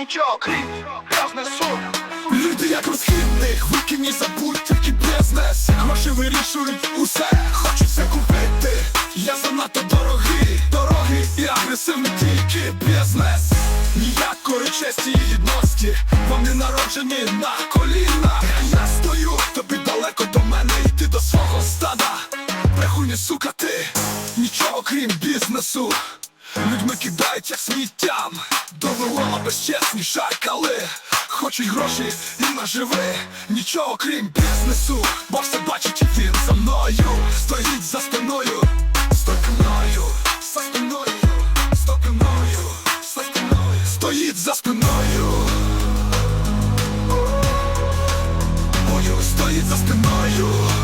нічого крім бізнесу Люди як розхідних, викині забудь тільки бізнес. Гроші вирішують усе, хочу все купити. Я занадто дорогий, дорогий і агресивний тільки бізнес. Ніякої честі і гідності, вони народжені на колінах Я стою, тобі далеко до мене йти до свого стада. Брехуні, сука, ти, нічого крім бізнесу Людьми кидають як сміттям. Довело безчесні шакали Хочуть гроші і наживи. Нічого крім бізнесу. Бо все бачить і він за мною. Стоїть за спиною. Стой мною За спиною. Спиною. Стоїть за спиною. Бою стоїть за спиною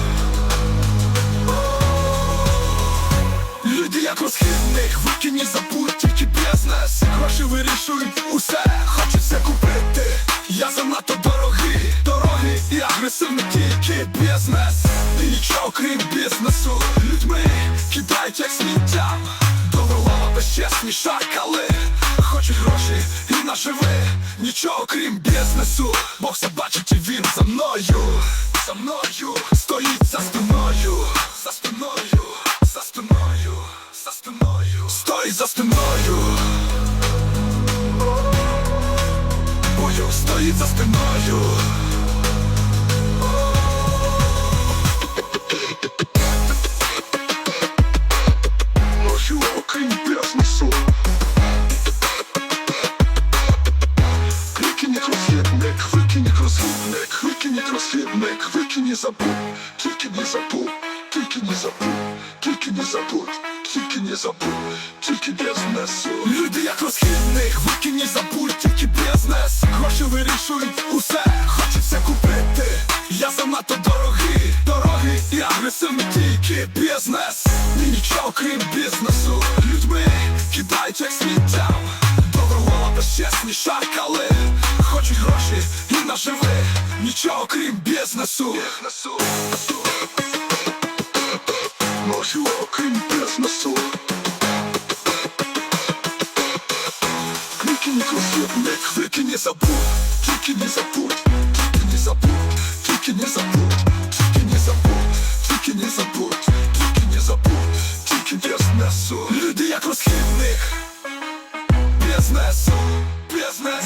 Як розхідних, викині забудь тільки бізнес Гроші вирішують усе, хочуть все купити. Я занадто дорогий, дорогий і агресивний тільки бізнес. І нічого крім бізнесу Людьми кидають як сміттям Довело безчесні шакали Хочуть гроші і наживи. Нічого крім бізнесу. Бог все бачить і він за мною. За мною стоїть за спиною. За спиною Стоїть за спиною Бою стоїть за спиною Ночью окрім бізнесу Викинь розхідник, викинь розхідник, викинь розхідник, викинь забудь, тільки не забудь, тільки не забудь, тільки не забудь, тільки не забудь, тільки бізнесу. Люди як розхідник, викинь забудь, тільки бізнес. Гроші вирішують усе, хочуть все купити. Я занадто дорогий, дорогий і агресивний тільки бізнес. І нічого крім бізнесу. Людьми кидають як сміттям. Добровола безчесні шакали Хочуть гроші і наживи Нічого крім бізнесу Бізнесу Нічого крім бізнесу Викинь розхідник, викинь не забудь Тільки не забудь, тільки не забудь Тільки не забудь, тільки не забудь Тільки не забудь, тільки не забудь Тільки бізнесу Люди як розхідник Бізнесу, бізнес,